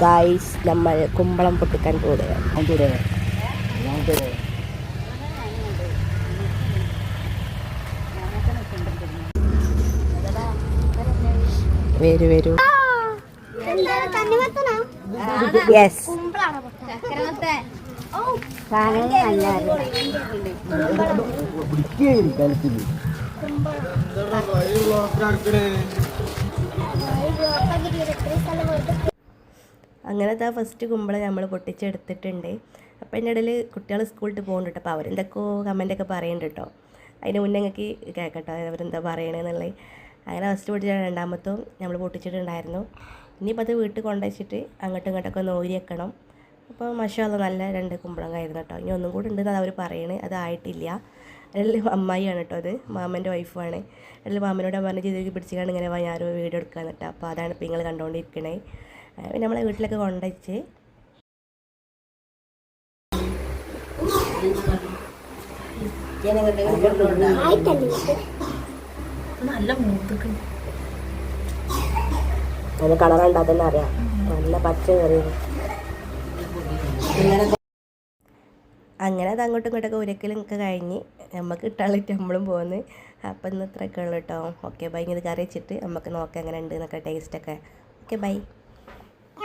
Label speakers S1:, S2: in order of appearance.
S1: Guys നമ്മൾ കുമ്പളം പൊട്ടിക്കാൻ പോവുകയാണ്. വരൂ വരൂ. യെസ് അങ്ങനത്തെ ഫസ്റ്റ് കുമ്പളം നമ്മൾ പൊട്ടിച്ചെടുത്തിട്ടുണ്ട്. അപ്പോൾ എന്റെ ഇടയിൽ കുട്ടികൾ സ്കൂളിൽ പോകുന്നുണ്ട് അപ്പോൾ അവരെന്തൊക്കെയോ കമന്റൊക്കെ പറയുന്നുണ്ട് കേട്ടോ അതിന് മുന്നേ ഞങ്ങൾക്ക് കേൾക്കട്ടോ അവരെന്താ പറയണതെന്നുള്ളത് അങ്ങനെ ഫസ്റ്റ് പൊട്ടിച്ച രണ്ടാമത്തും നമ്മൾ പൊട്ടിച്ചിട്ടുണ്ടായിരുന്നു. ഇനിയിപ്പോൾ അത് വീട്ടിൽ കൊണ്ടുവച്ചിട്ട് അങ്ങോട്ടും ഇങ്ങോട്ടൊക്കെ ഒന്ന് ഊരി വെക്കണം അപ്പോൾ മഷാല നല്ല രണ്ട് കുമ്പളം ആയിരുന്നു കേട്ടോ ഇനി ഒന്നും കൂടി ഉണ്ടെന്ന് അവർ പറയണേ. അത് ആയിട്ടില്ല. അതിൽ അമ്മായിയാണ് കേട്ടോ അത്. മാമന്റെ വൈഫാണ് അതിൽ മാമനോട് പറഞ്ഞ് ചെയ്ത് പിടിച്ചിട്ടാണ് ഇങ്ങനെ ഞാനൊരു വീട് വീഡിയോ കേട്ടോ അപ്പോൾ അതാണ് ഇപ്പോൾ നിങ്ങൾ കണ്ടുകൊണ്ടിരിക്കണേ പിന്നെ നമ്മളെ വീട്ടിലൊക്കെ കൊണ്ടുവച്ച് അതിന് കളറുണ്ട് തന്നെ അറിയാം. നല്ല പച്ച കറി. അങ്ങനെ അത് അങ്ങോട്ടും ഇങ്ങോട്ടൊക്കെ ഉരക്കലും ഒക്കെ കഴിഞ്ഞ് നമുക്ക് ഇട്ടാളിട്ട് നമ്മളും പോകുന്നു അപ്പം ഇന്ന് ഇത്രയൊക്കെ ഉള്ളൂ കേട്ടോ ഓക്കെ ബൈ ഇത് കറി വെച്ചിട്ട് നമുക്ക് നോക്കാം എങ്ങനെ ഉണ്ട് എന്നൊക്കെ ടേസ്റ്റൊക്കെ ഓക്കെ ബൈ